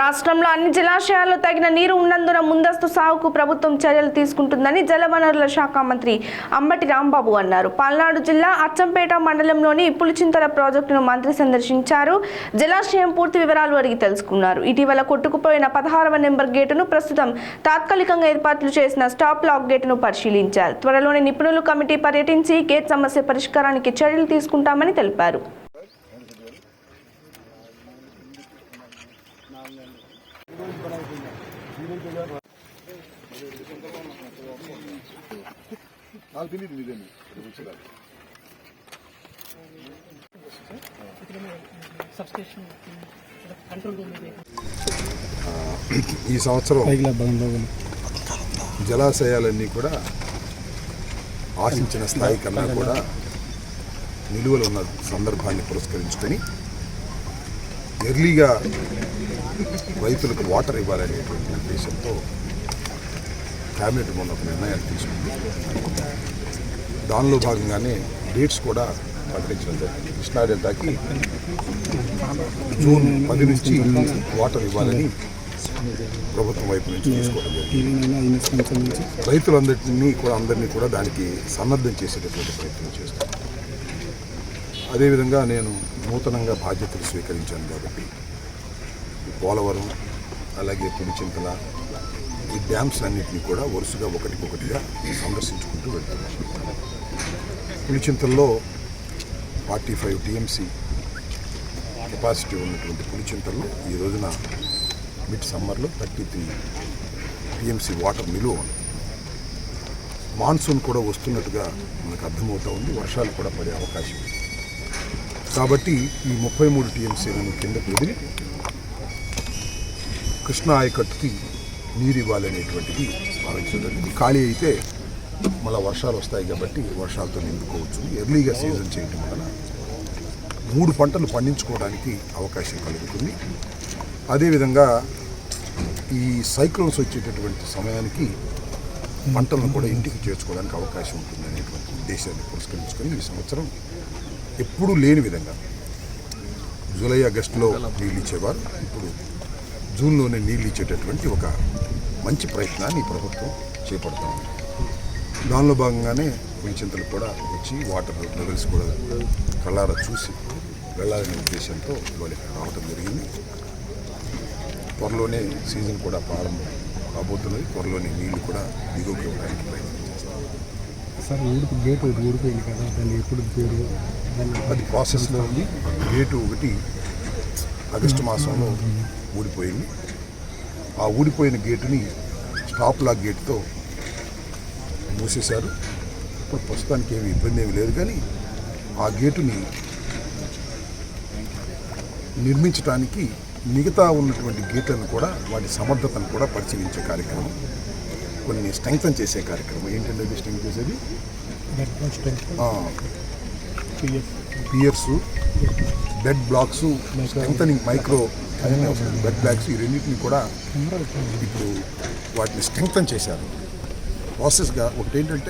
రాష్ట్రంలో అన్ని జలాశయాల్లో తగిన నీరు ఉన్నందున ముందస్తు సాగుకు ప్రభుత్వం చర్యలు తీసుకుంటుందని జలవనరుల శాఖ మంత్రి అంబటి రాంబాబు అన్నారు. పల్నాడు జిల్లా అచ్చంపేట మండలంలోని పులిచింతల ప్రాజెక్టును మంత్రి సందర్శించారు. జలాశయం పూర్తి వివరాలు అడిగి తెలుసుకున్నారు. ఇటీవల కొట్టుకుపోయిన పదహారవ నెంబర్ గేటును ప్రస్తుతం తాత్కాలికంగా ఏర్పాట్లు చేసిన స్టాప్ లాక్ గేటును పరిశీలించారు. త్వరలోనే నిపుణులు కమిటీ పర్యటించి గేట్ సమస్య పరిష్కారానికి చర్యలు తీసుకుంటామని తెలిపారు. నాకు తెలియదు నిజమే రుచిగా ఈ సంవత్సరం జలాశయాలన్నీ కూడా ఆశించిన స్థాయి కన్నా కూడా నిలువలు ఉన్న సందర్భాన్ని పురస్కరించుకొని ఎర్లీగా రైతులకు వాటర్ ఇవ్వాలనేటువంటి ఉద్దేశంతో క్యాబినెట్ మొన్న ఒక నిర్ణయాలు తీసుకుంది. దానిలో భాగంగానే డేట్స్ కూడా ప్రకటించడం జరిగింది. కృష్ణా డెల్టాకి జూన్ పది నుంచి వాటర్ ఇవ్వాలని ప్రభుత్వం వైపు నుంచి తీసుకోవడం జరిగింది. రైతులందరినీ కూడా అందరినీ కూడా దానికి సన్నద్ధం చేసేటటువంటి ప్రయత్నం చేస్తున్నారు అదేవిధంగా నేను నూతనంగా బాధ్యతలు స్వీకరించాను కాబట్టి పోలవరం అలాగే పులిచింతల ఈ డ్యామ్స్ అన్నింటినీ కూడా వరుసగా ఒకటికొకటిగా సందర్శించుకుంటూ వెళ్తున్నాను. పులిచింతల్లో ఫార్టీ ఫైవ్ టీఎంసీ కెపాసిటీ ఉన్నటువంటి పులిచింతల్లో ఈ రోజున మిడ్ సమ్మర్లో థర్టీ త్రీ టీఎంసీ వాటర్ నిలువ ఉంది. మాన్సూన్ కూడా వస్తున్నట్టుగా మనకు అర్థమవుతూ ఉంది. వర్షాలు కూడా పడే అవకాశం ఉంది. కాబట్టి ఈ ముప్పై మూడు టీఎంసీలను కిందకు వదిలి కృష్ణా ఆయకట్టుకి నీరు ఇవ్వాలనేటువంటిది భావించడం ఖాళీ అయితే మళ్ళీ వర్షాలు వస్తాయి కాబట్టి వర్షాలతో నింపుకోవచ్చు ఎర్లీగా సీజన్ చేయటం వలన మూడు పంటలు పండించుకోవడానికి అవకాశం కలుగుతుంది. అదేవిధంగా ఈ సైక్లోన్స్ వచ్చేటటువంటి సమయానికి పంటలను కూడా ఇంటికి చేర్చుకోవడానికి అవకాశం ఉంటుంది అనేటువంటి ఉద్దేశాన్ని పురస్కరించుకొని ఈ సంవత్సరం ఎప్పుడూ లేని విధంగా. జూలై ఆగస్టులో నీళ్ళు ఇచ్చేవారు. ఇప్పుడు జూన్లోనే నీళ్ళు ఇచ్చేటటువంటి ఒక మంచి ప్రయత్నాన్ని ఈ ప్రభుత్వం చేపడుతుంది దానిలో భాగంగానే పులిచింతలు కూడా వచ్చి వాటర్ లెవెల్స్ కూడా కళ్ళారా చూసి వెళ్ళాలనే ఉద్దేశంతో ఇవాళ ఇక్కడ రావడం జరిగింది. త్వరలోనే సీజన్ కూడా ప్రారంభం కాబోతున్నది త్వరలోనే నీళ్ళు కూడా దిగువకి ఇవ్వడానికి ప్రయత్నం చేస్తాం సార్ ఊడికి గేట్ ఒకటి ఊడిపోయింది కదా దాన్ని ఎప్పుడు పేరు? దాన్ని అది ప్రాసెస్లో ఉంది. గేటు ఒకటి ఆగస్టు మాసంలో ఊడిపోయింది. ఆ ఊడిపోయిన గేటుని స్టాప్ లాక్ గేటుతో మూసేశారు. ఇప్పుడు ప్రస్తుతానికి ఏమి ఇబ్బంది ఏమి లేదు కానీ ఆ గేటుని నిర్మించడానికి మిగతా ఉన్నటువంటి గేట్లను కూడా వాటి సమర్థతను కూడా పరిశీలించే కార్యక్రమం కొన్ని స్ట్రెంగ్తన్ చేసే కార్యక్రమం. ఏంటంటే అది స్ట్రెంగ్ చేసేది? Piers bed blocks strength micro bed blocks ఈ రెండింటిని కూడా ఇప్పుడు వాటిని స్ట్రెంగ్తన్ చేశారు. ప్రాసెస్గా ఒకటి ఏంటంటే